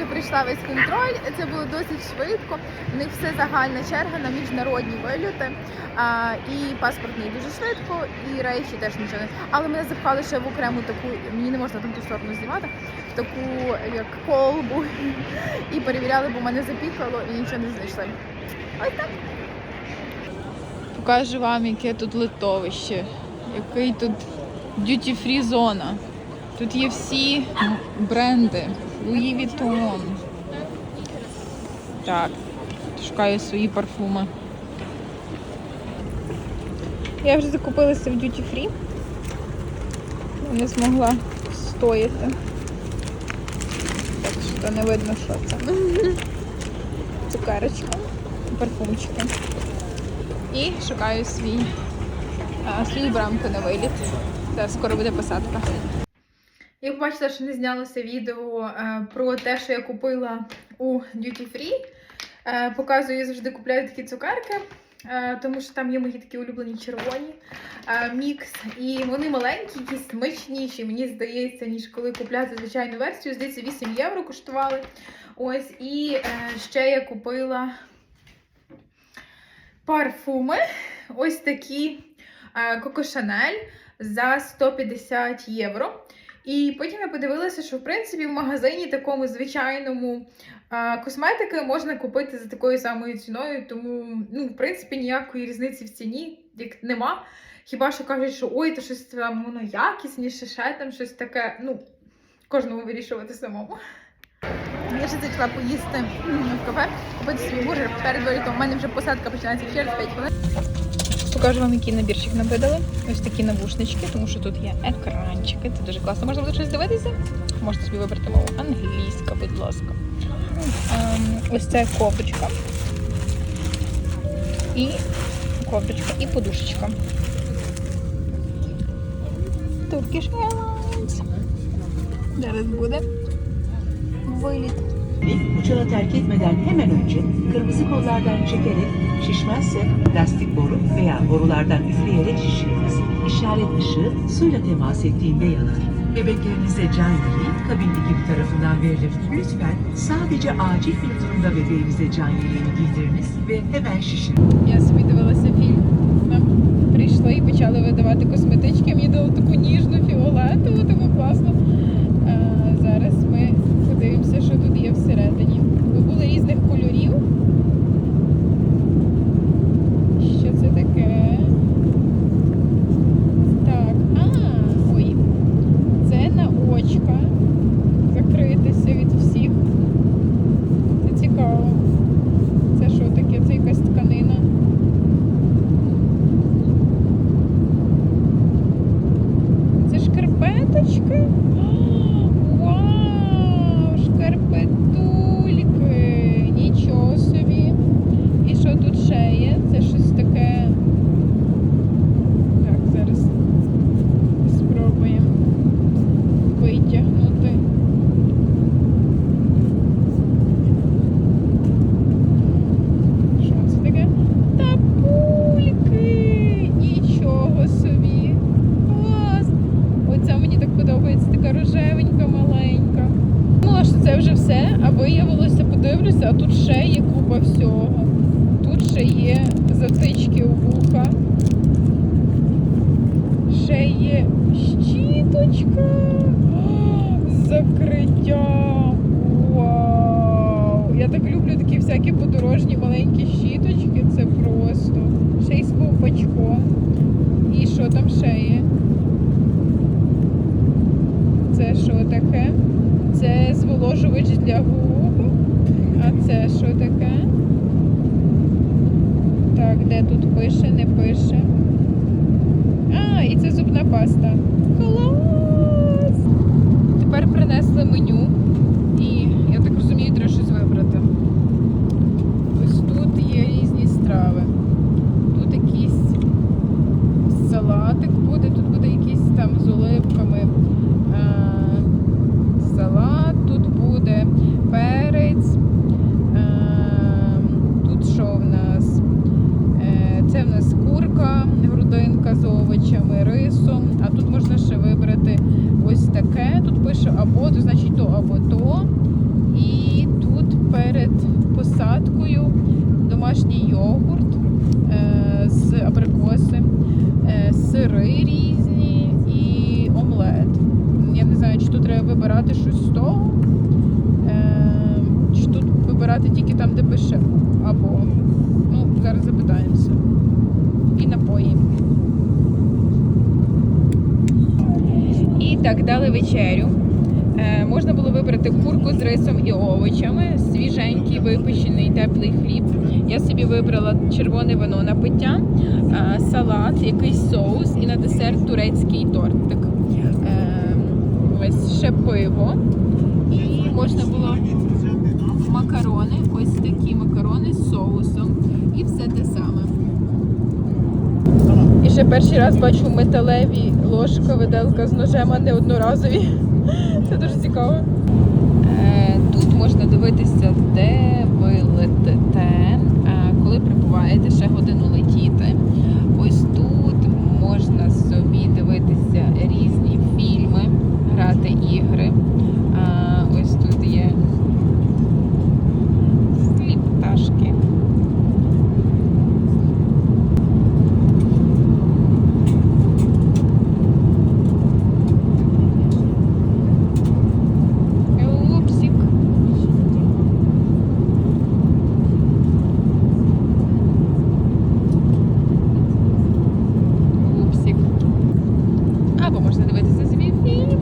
майже прийшла весь контроль. Це було досить швидко. У них все загальна черга на міжнародні вильоти. А, і паспортний дуже швидко, і речі теж нічого не. Але мене запхали ще в окрему таку, мені не можна там ту сторону знімати, в таку як колбу. І перевіряли, бо мене запікало і нічого не знайшли. Ось так. Покажу вам, яке тут литовище, який тут дюті-фрі зона. Тут є всі бренди. Louis Vuitton. Так, шукаю свої парфуми. Я вже закупилася в Duty Free. Не змогла стояти. Так що не видно, що це. Цукерочка, парфумчики. І шукаю свій, а, свій брамку на виліт. Зараз скоро буде посадка. Я побачила, що не знялося відео е, про те, що я купила у Duty Free. Е, показую, я завжди купляю такі цукерки, е, тому що там є мої такі улюблені червоні мікс. І вони маленькі, якісь смачніші, мені здається, ніж коли купляти звичайну версію. Здається, 8 євро коштували. Ось, і ще я купила парфуми. Ось такі Coco Chanel за 150 євро. І потім я подивилася, що в принципі в магазині такому звичайному косметики можна купити за такою самою ціною, тому ну, в принципі ніякої різниці в ціні як нема. Хіба що кажуть, що ой, то щось там воно якісніше, ще там щось таке. Ну, кожному вирішувати самому. Я ще зайшла поїсти в кафе, купити свій бургер перед вилітом. У мене вже посадка починається через 5 хвилин. Покажу вам, який набірчик нам видали. Ось такі навушнички, тому що тут є екранчики. Це дуже класно. Можна буде щось дивитися. Можете собі вибрати мову. Англійська, будь ласка. Ем, ось це кофточка. І кофточка, і подушечка. Turkish Airlines. Зараз буде виліт. Uçağı terk etmeden hemen önce kırmızı kollardan çekerek şişmezse lastik boru veya borulardan üfleyerek şişiriniz. İşaret ışığı suyla temas ettiğinde yanar. Bebeklerinize can yeleği kabindeki bir tarafından verilir. Lütfen sadece acil bir durumda bebeğinize can yeleğini giydiriniz ve hemen şişirin. Я собі дивилася фільм. Нам прийшли і почали видавати косметички. Мені дали таку ніжну шкарпеточки. Вау! Шкарпетульки! Нічого собі. І що тут ще є? Це щось таке. Так, зараз спробуємо витягнути. Що це таке? Та пульки! Нічого собі! Клас! Оця мені так подобається, така рожевенька, маленька. Думала, що це вже все, а виявилося, подивлюся, а тут ще є купа всього. Тут ще є затички у вуха. Ще є щіточка. О, з закриттям. Вау! Я так люблю такі всякі подорожні маленькі щіточки. Це просто. Ще й з ковпачком. І що там ще є? Це що таке? Це зволожувач для губ. А це що таке? Так, де тут пише, не пише. А, і це зубна паста. Клас! Тепер принесли меню. І я так розумію, треба щось вибрати. Ось тут є різні страви. Тут якийсь салатик буде, тут буде якийсь там з оливками е, салат, тут буде перець. Е, тут що в нас? Е, це в нас курка, грудинка з овочами, рисом. А тут можна ще вибрати ось таке. Тут пише або, то значить то або шоколадкою, домашній йогурт е, з абрикоси, е, сири різні і омлет. Я не знаю, чи тут треба вибирати щось з того, е, чи тут вибирати тільки там, де пише або. Ну, зараз запитаємося. І напої. І так дали вечерю. Е, можна було вибрати курку з рисом і овочами, свіженький випечений теплий хліб. Я собі вибрала червоне вино на пиття, е, салат, якийсь соус і на десерт турецький тортик. Е, ось ще пиво. І можна було макарони, ось такі макарони з соусом. І все те саме. І ще перший раз бачу металеві ложка, виделка з ножем, а не одноразові. Це дуже цікаво. Е, Тут можна дивитися, де ви летите, е, коли прибуваєте, ще годину летіти. Ось тут можна собі дивитися різні фільми, грати ігри. А, Ось тут є сліп пташки. Упсик. Упсик. Або можна дивитися собі фільм.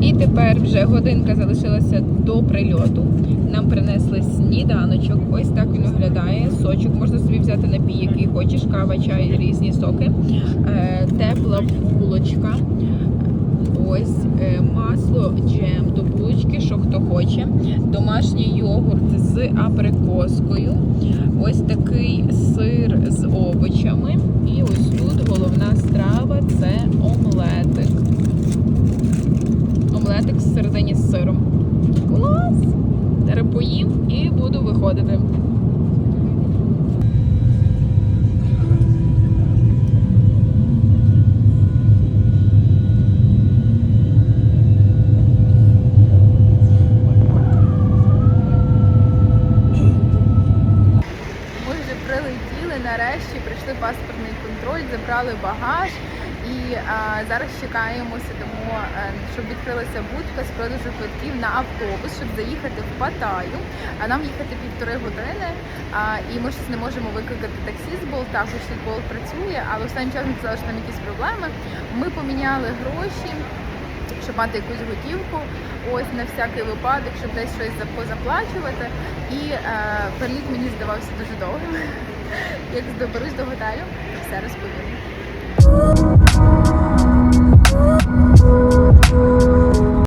І тепер вже годинка залишилася до прильоту. Нам принесли сніданочок. Ось так він виглядає. Сочок можна собі взяти напій, який хочеш, кава, чай, різні соки. Е, тепла булочка. Ось е, масло, джем до булочки, що хто хоче. Домашній йогурт з абрикоскою. Ось такий сир з овочами. І ось тут головна страва це омлетик. Омлетик всередині з сиром. Клас! Поїм і буду виходити. Ми вже прилетіли нарешті, прийшли паспортний контроль, забрали багаж і а, зараз чекаємо, сидимо, е, щоб відкрилася будка з продажу квитків на автобус, щоб заїхати в Паттайю. А нам їхати півтори години. А, і ми щось не можемо викликати таксі з болта, хоч тут болт працює, але останнім часом сказали, що там якісь проблеми. Ми поміняли гроші. Щоб мати якусь готівку, ось на всякий випадок, щоб десь щось позаплачувати. І е, переліт мені здавався дуже довгим. Як доберусь до готелю, все розповім. Thank you.